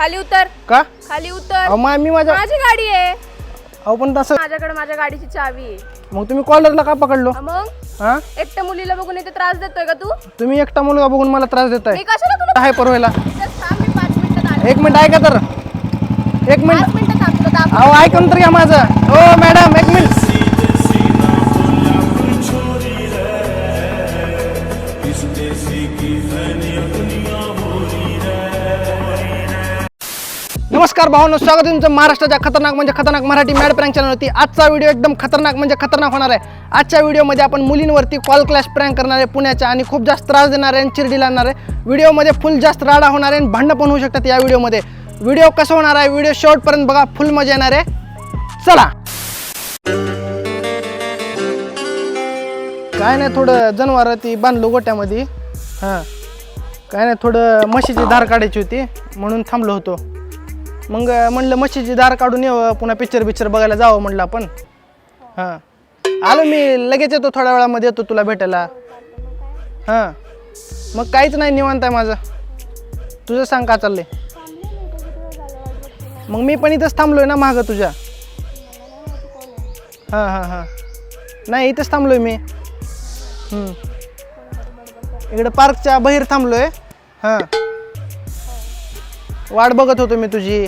खाली उतर. का? खाली उतर. अहो मा मी माझ्या माझी गाडी आहे. अहो पण तसं माझ्याकडे माझ्या गाडीची चावी आहे. मग तुम्ही कॉलरला का पकडलो? मग? हा? एकट्या मुलीला बघून इथे त्रास देतोय का तू? तुम्ही एकटा मुलगा बघून मला त्रास देताय. मी कशाला तुला आहे परवायला. Just थांब, मी पाच मिनिटात आले एक मिनिट ऐका तर. एक मिनिट. पाच. अहो ऐकून तर घ्या माझं. हो मॅडम एक मिनिट. नमस्कार भावांनो स्वागत आहे तुमचं महाराष्ट्राच्या खतरनाक म्हणजे खतरनाक मराठी मॅड प्रँक चॅनलवरती आजचा व्हिडिओ एकदम खतरनाक म्हणजे खतरनाक होणार आहे. आजच्या व्हिडिओमध्ये आपण मुलींवरती कॉल क्लॅश प्रँक करणार आहे पुण्याच्या आणि खूप जास्त त्रास देणार आहे आणि चिरडी लागणार आहे व्हिडिओमध्ये फुल जास्त राडा होणार आहे आणि भांडणं पण होऊ शकतात या व्हिडिओमध्ये व्हिडिओ कसं होणार आहे? व्हिडिओ शेवटपर्यंत बघा फुल मजा येणार आहे. चला. काय नाही थोडं जनावर ती बांधलो गोट्यामध्ये. हां. काय नाही थोडं म्हशीची धार काढायची होती म्हणून थांबलो होतो. मग म्हणलं म्हशीची दार काढून येऊ पुन्हा पिक्चर पिक्चर बघायला जावं म्हणलं आपण. हां. आलो मी लगेच येतो थोड्या वेळामध्ये येतो तुला भेटायला. हां. मग काहीच नाही निवांत आहे माझं. तुझं सांग का चाललंय? मग मी पण इथंच थांबलोय ना मागं तुझ्या. हां हां हां. नाही इथंच थांबलोय मी. इकडं पार्कच्या बाहेर थांबलोय. हां. वाट बघत होतो मी तुझी.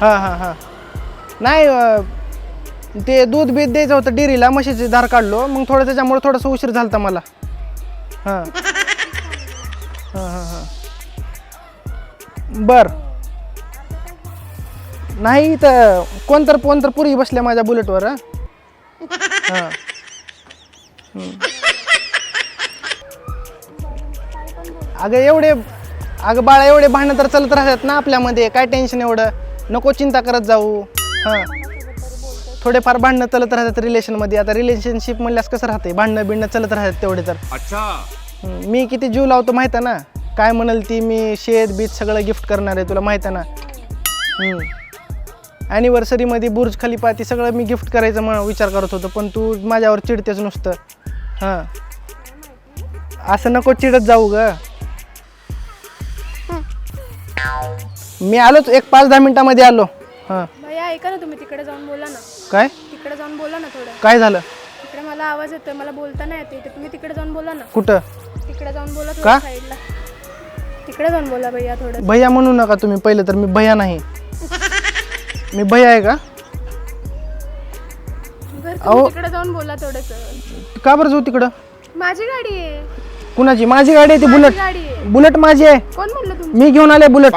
हां हां हां. नाही अं, ते दूध बीत द्यायचं होतं डेअरीला म्हशीचे धार काढलो. मग थोडं त्याच्यामुळे थोडंसं उशीर झाला होता मला. हां. हां हां हां. बर. नाही तर कोण तर तर पुरी बसल्या माझ्या बुलेटवर हं? हां. अगं एवढे अगं बाळा एवढे भांडणं तर चालत राहतात ना आपल्यामध्ये. काय टेन्शन एवढं? नको चिंता करत जाऊ. हां. थोडेफार भांडणं चालत राहतात रिलेशनमध्ये आता रिलेशनशिप म्हणल्यास कसं राहते भांडणं बिंडणं चालत राहतात तेवढे तर. अच्छा. मी किती जीव लावतो माहिती आहे ना? काय म्हणाल ती मी शेत बीत सगळं गिफ्ट करणार आहे तुला माहिती आहे ना? ॲनिव्हर्सरीमध्ये बुर्ज खलिफा ती सगळं मी गिफ्ट करायचं मग विचार करत होतो पण तू माझ्यावर चिडतेच नुसतं. हां. असं नको चिडत जाऊ ग. मी आलोच एक पाच दहा मिनिटामध्ये आलो. हां. भैया ऐका ना तुम्ही तिकडे जाऊन बोला ना. काय? तिकडे जाऊन बोला ना थोडं. काय झालं? तिकडे मला आवाज येतोय मला बोलता नाही येते तुम्ही तिकडे जाऊन बोला ना. कुठं? तिकडे जाऊन बोला का? थोडं साईडला. तिकडे जाऊन बोला भैया थोडं भैया म्हणू नका तुम्ही पहिलं तर मी भैया नाही. मी भैया आहे का? बरं अहो. तिकडे जाऊन बोला थोडस. का बरं जाऊ तिकडं? माझी गाडी आहे. कुणाची? माझी गाडी आहे ती बुलेट. गाडी आहे. बुलेट माझी आहे. कोण म्हणलं तुम्ही? मी घेऊन आले बुलेट.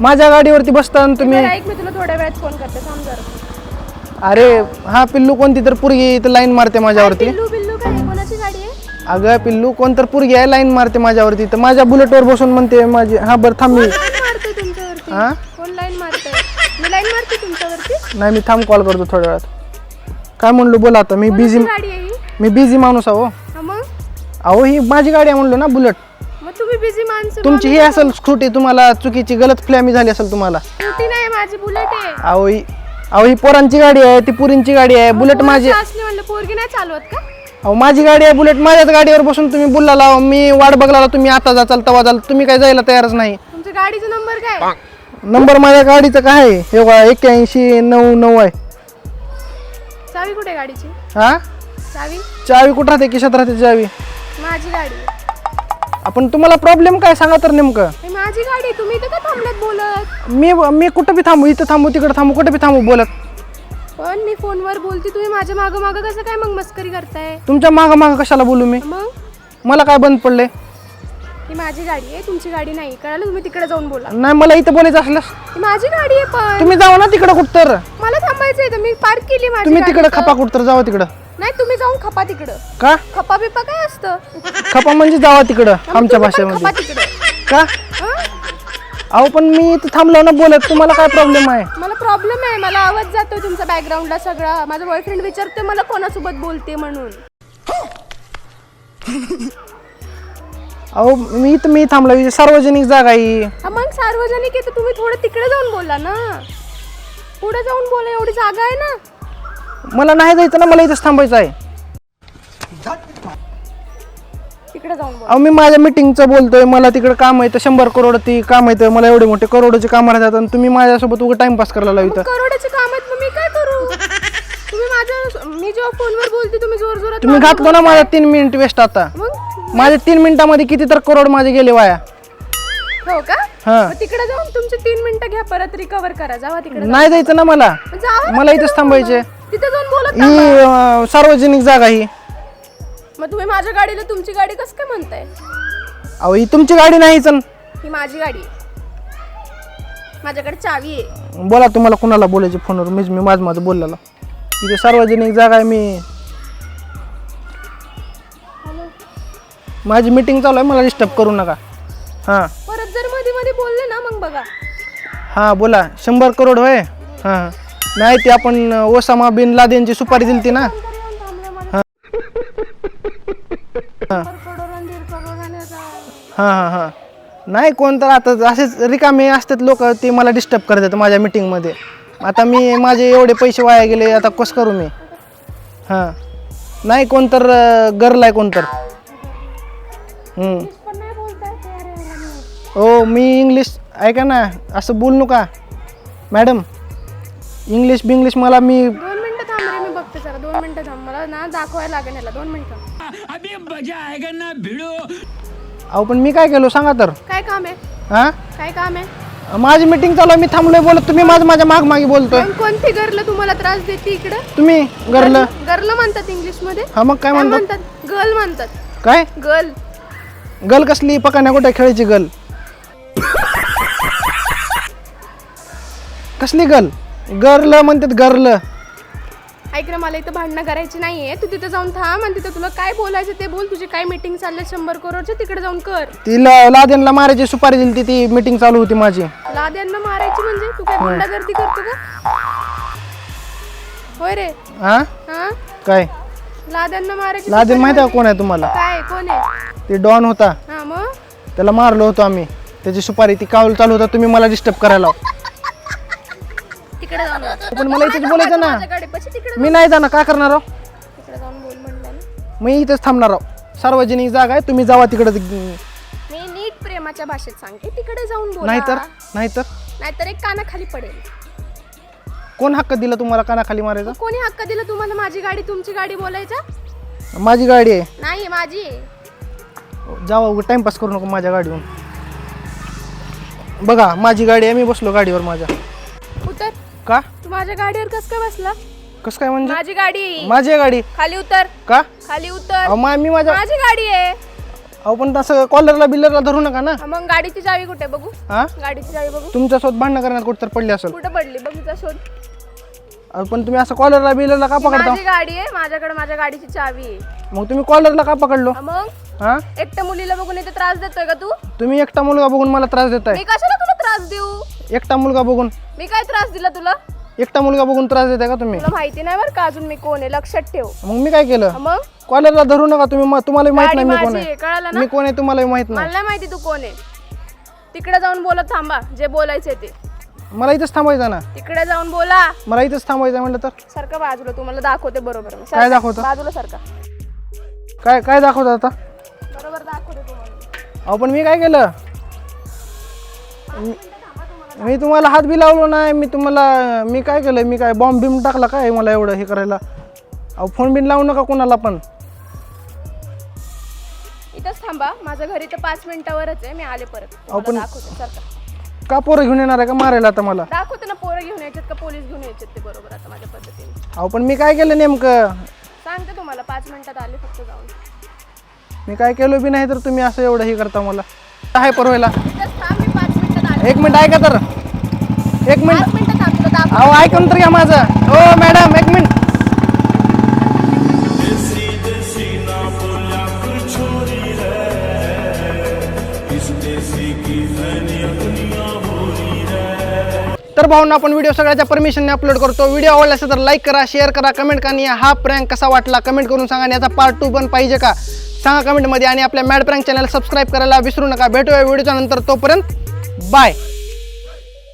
माझ्या गाडीवरती बसताना तुम्ही बरं, ऐक मी तुला थोड्या वेळात फोन करते थांब जरा. अरे हा पिल्लू कोणती तर पुरगी इथं लाईन मारते माझ्यावरती. बिल्लू बिल्लू काय? आहे? कोणाची गाडी आहे? अगं पिल्लू कोण तर पुरगी आहे लाईन मारते माझ्यावरती. तर माझ्या बुलेटवर बसून म्हणते माझी हा बरं थांब मी लाईन मारतोय तुमच्यावरती? हा? कोण लाईन मारतोय मी लाईन मारते तुमच्यावरती? नाही मी थांब कॉल करतो थोड्या वेळात. काय म्हणलो बोला आता मी बिझी कोणाची गाडी आहे ही? मी बिझी माणूस आहो हा. अहो ही माझी गाडी आहे म्हणलो ना बुलेट. मग तुम्ही बिझी माणसं तुमची ही असेल स्कूटी तुम्हाला चुकीची गलत फ्लॅमी झाली असेल तुम्हाला. स्कूटी नाही माझी बुलेट आहे. अहो ही अहो ही पोरांची गाडी आहे ती पुरींची गाडी आहे बुलेट माझी पोरगी असली म्हणलं पोरगी नाही चालवत का? अहो माझी गाडी आहे बुलेट माझ्याच गाडीवर बसून तुम्ही बोलला लावा. मी वाट बघला तुम्ही आता जा तवा जाल तुम्ही काय जायला तयारच नाही. तुमच्या गाडीचा नंबर काय? नंबर माझ्या गाडीचं काय आहे? हे बघा एक्क्याऐंशी नऊ नऊ आहे. चावी कुठे आहे गाडीची? हा? चावी? चावी कुठं राहते? किशात राहते चावी? माझी गाडी. आहे. आपण तुम्हाला प्रॉब्लेम काय सांगा तर नेमकं? हे माझी गाडी आहे. तुम्ही इथं का थांबलेत बोलत? मी मी कुठं बी थांबू इथं थांबू तिकडं थांबू कुठं बी थांबू बोलत. पण मी फोनवर बोलते तुम्ही माझ्या मागं मागं कसं काय मग मस्करी करताय? तुमच्या मागं मागं कशाला बोलू मी? मग? मला काय बंद पडले ही माझी गाडी आहे तुमची गाडी नाही. कळालं तुम्ही तिकडे जाऊन बोला. नाही मला इथं बोलायचं असलं ही माझी गाडी आहे पण. तुम्ही जाऊ ना तिकडं कुठं तर. मला थांबायचं आहे मी पार्क केली माझी तुम्ही गाडी तिकडं तर. खपा कुठं तर जावा तिकडं. नाही तुम्ही जाऊन खपा तिकडं. का? खपा बिपा काय असतं? खपा म्हणजे जावा तिकडं आमच्या तुम्ही पण खपा भाषेमध्ये तिकडं. का? हं? अहो पण मी इथं थांबलो ना बोलत तुम्हाला काय प्रॉब्लेम आहे? मला प्रॉब्लेम आहे मला आवाज जातोय तुमचा बॅकग्राऊंडला सगळा. माझा बॉयफ्रेंड विचारतोय मला कोणासोबत बोलते म्हणून. अहो मी इथं मी थांबलो. सार्वजनिक जागा आहे ही. हा मग सार्वजनिक आहे तर तुम्ही थोडं तिकडे जाऊन बोला ना. पुढे जाऊन बोला एवढी जागा आहे ना. मला नाही जायचं ना मला इथंच थांबायचं आहे. तिकडे जाऊन बोल. अहो मी माझ्या मिटिंगचं बोलतोय मला तिकडे काम आहे तर शंभर करोड ती काम आहे मला एवढे मोठे करोडचे काम राहतात आणि तुम्ही माझ्यासोबत उगा टाइमपास करायला लावित. करोडाचे काम आहेत मग मी काय करू? तुम्ही माझ्या मी जेव्हा फोनवर बोलते तुम्ही जोर जोरात तुम्ही घातलो ना माझ्या तीन मिनिट वेस्ट आता. मग? माझे तीन मिनिटामध्ये किती तर करोड माझे गेले वाया. हो का? हा. मग तिकडे जाऊन तुमचे तीन मिनिटं घ्या परत रिकवर करा. जावा तिकडे नाही जायचं ना मला. मग जावा ना मला इथंच थांबायचे. तिथे जाऊन बोलत ही थांबा. अं, सार्वजनिक जागा ही. मग तुम्ही माझ्या गाडीला तुमची गाडी कसं काय म्हणताय? अहो ही तुमची गाडी नाहीच न. ही माझी गाडी आहे. माझ्याकडे चावी आहे. बोला तुम्हाला कुणाला बोलायचे फोनवर? मीच मी माझं माझं बोललेलं. इथे सार्वजनिक जागा आहे मी माझी मीटिंग चालू आहे मला डिस्टर्ब करू नका. हां. परत जर मध्ये मध्ये बोलले ना मग बघा. हां बोला. शंभर करोड होय. हां हां. नाही ते आपण ओसामा बिन लादेनची सुपारी दिली ती ना. हां. हां. हां नाही कोण तर आता असेच रिकामे असतात लोक ते मला डिस्टर्ब करतात माझ्या मीटिंगमध्ये आता मी माझे एवढे पैसे वाया गेले आता कसं करू मी? हां. नाही कोण तर गरला आहे कोण तर. हो मी इंग्लिश ऐका ना असं बोलू नका. मॅडम इंग्लिश बिंग्लिश मला मी दोन मिनिटं थांब रे मी बघते जरा. दोन मिनिटं थांब. मला ना दाखवायला लागेल याला. दोन मिनिटं. अहो पण मी काय केलो सांगा तर? काय काम आहे? हां? काय काम आहे? माझी मीटिंग चालू आहे मी थांबलोय बोलत तुम्ही माझं माझ्या माग मागे बोलतोय. कोणती गर्ल तुम्हाला त्रास देते इकडे? तुम्ही गर्ल गर्ल म्हणतात इंग्लिशमध्ये हा मग काय काय म्हणतात? म्हणतात? गर्ल म्हणतात. काय? गर्ल गल कसली? पकाण्या कुठे खेळायची गल कसली गल गर्ल म्हणतात गर्ल. ऐक ना मला इथं भांडणं करायची नाहीये. तू तिथे जाऊन थांब आणि तिथे तुला काय बोलायचं ते बोल. तुझी काय मीटिंग चालले शंभर करोडचे तिकडे जाऊन कर. ती ल- लादेनला मारायची सुपारी दिली ती ती मीटिंग चालू होती माझी. लाद्यांना मारायची म्हणजे? तू काय गुंडागर्दी करतो का? होय रे. हा? हा? काय? लाद्यांना मारायची लादेन माहिती आहे का कोण आहे तुम्हाला? काय कोण आहे? ते डॉन होता. हा मग? त्याला मारलो होतो आम्ही. त्याची सुपारी ती कावल चालू होता तुम्ही मला डिस्टर्ब करायला तिकडे जाऊन बोल. पण मला इथेच बोलायचं ना. माझ्या गाडीपाशी तिकडे मी नाही जाणार. काय करणार आहो? तिकडे जाऊन बोल म्हणलं ना. मी इथेच थांबणार आहो. सार्वजनिक जागा आहे तुम्ही जावा तिकडे. मी नीट प्रेमाच्या भाषेत सांगते तिकडे जाऊन बोल. नाहीतर नाहीतर? नाहीतर एक कानाखाली पडेल. कोण हक्क दिला तुम्हाला कानाखाली मारायचा? कोणी हक्क दिला तुम्हाला माझी गाडी तुमची गाडी बोलायचा? माझी गाडी आहे. नाही माझी आहे. जावा टाइमपास करू नको माझ्या गाडीवर बघा माझी गाडी आहे मी बसलो गाडीवर माझ्या. का? तू माझ्या गाडीवर कस काय बसला? कसं काय म्हणजे? माझी गाडी. आहे. माझी आहे गाडी. खाली उतर. का? खाली उतर. अहो मा मी माझ्या माझी गाडी आहे. अहो पण तसं कॉलरला बिल्लरला धरू नका ना. हा, मग गाडीची चावी कुठे बघू? हा? गाडीची चावी बघू. तुमच्यासोबत भांडणं करण्यात कुठं तर पडली असेल. कुठे पडली? बघ तिचा शोध. अहो, पण तुम्ही असं कॉलरला बिल्लरला का पकडता? माझी गाडी आहे. माझ्याकडे माझ्या गाडीची चावी आहे. मग तुम्ही कॉलरला का पकडलो? हा, मग? हा? एकट्या मुलीला बघून इथे त्रास देतोय का तू? तुम्ही एकटा मुलगा बघून मला त्रास देताय. मी कशाला तुला त्रास देऊ? एकटा मुलगा बघून. मी काय त्रास दिला तुला? एकटा मुलगा बघून त्रास देताय का तुम्ही? तुला माहिती नाही बरं का अजून मी कोण आहे लक्षात ठेव. मग मी काय केलं? मग? कॉलरला धरू नका तुम्ही म- तुम्हाला माहीत गाडी नाही मी कोण माझी आहे आहे. कळालं ना? मी कोण आहे तुम्हाला माहीत नाही. मला नाही माहिती तू कोण आहे. तिकडे जाऊन बोलत थांबा जे बोलायचंय ते. मला इथंच थांबायचं ना? तिकडे जाऊन बोला. मला इथंच थांबायचं म्हणलं तर? सारखं बाजूला तुम्हाला दाखवते बरोबर. मी. काय सारखं, दाखवतं? बाजूला सारखा. काय काय दाखवत आता? बरोबर दाखवते तुम्हाला. अहो पण मी काय केलं? मी- मी तुम्हाला हात बी लावलो नाही. मी तुम्हाला मी काय केलं मी काय बॉम्ब बिम टाकला काय मला एवढं हे करायला? अहो फोन बिन लावू नका कोणाला पण. इथंच थांबा. माझं घरी तर पाच मिनिटावरच आहे. मी आले परत. अहो, पण- तुम्हाला दाखवते का? पोरं घेऊन येणार आहे का मारायला आता मला? दाखवते ना पोरं घेऊन यायचेत का पोलीस घेऊन यायचेत ते बरोबर आता माझ्या पद्धतीने. अहो पण मी काय केलं नेमकं? सांगते तुम्हाला पाच मिनिटात आले फक्त जाऊन. मी काय केलं बी नाही तर तुम्ही असं एवढं हे करता मला. काय परवायला. इथंच थांब मी पाच मिनिटात आले एक मिनिट ऐका तर. एक मिनिट. अहो ऐकून तर घ्या माझं. हो मॅडम एक मिनिट. तर भाऊंना आपण व्हिडिओ सगळ्याच्या परमिशनने अपलोड करतो. व्हिडिओ आवडला असेल तर लाईक करा शेअर करा कमेंट करा आणि हा प्रँक कसा वाटला कमेंट करून सांगा आणि याचा पार्ट टू पण पाहिजे का? सांगा कमेंटमध्ये आणि आपल्या मॅड प्रँक चॅनल सबस्क्राईब करायला विसरू नका. भेटूया व्हिडिओच्या नंतर तोपर्यंत. Bye.